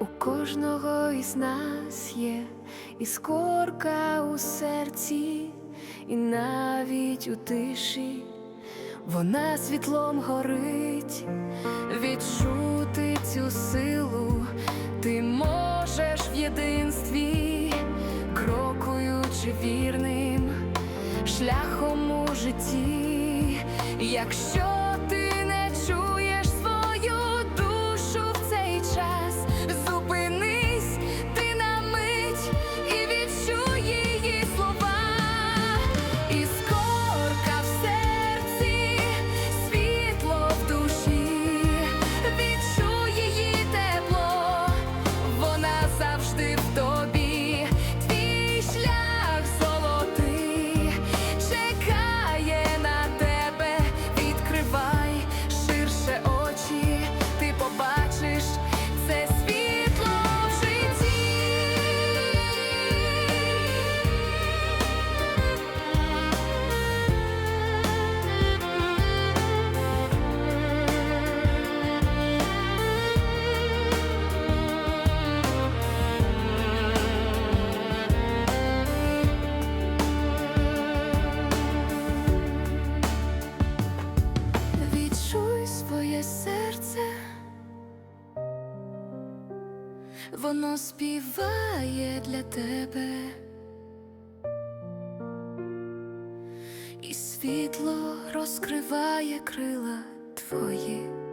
У кожного із нас є іскорка у серці, і навіть у тиші. Вона світлом горить, відчути цю силу. Ти можеш в єдинстві, крокуючи вірним шляхом у житті, якщо Своє серце, воно співає для тебе, і світло розкриває крила твої.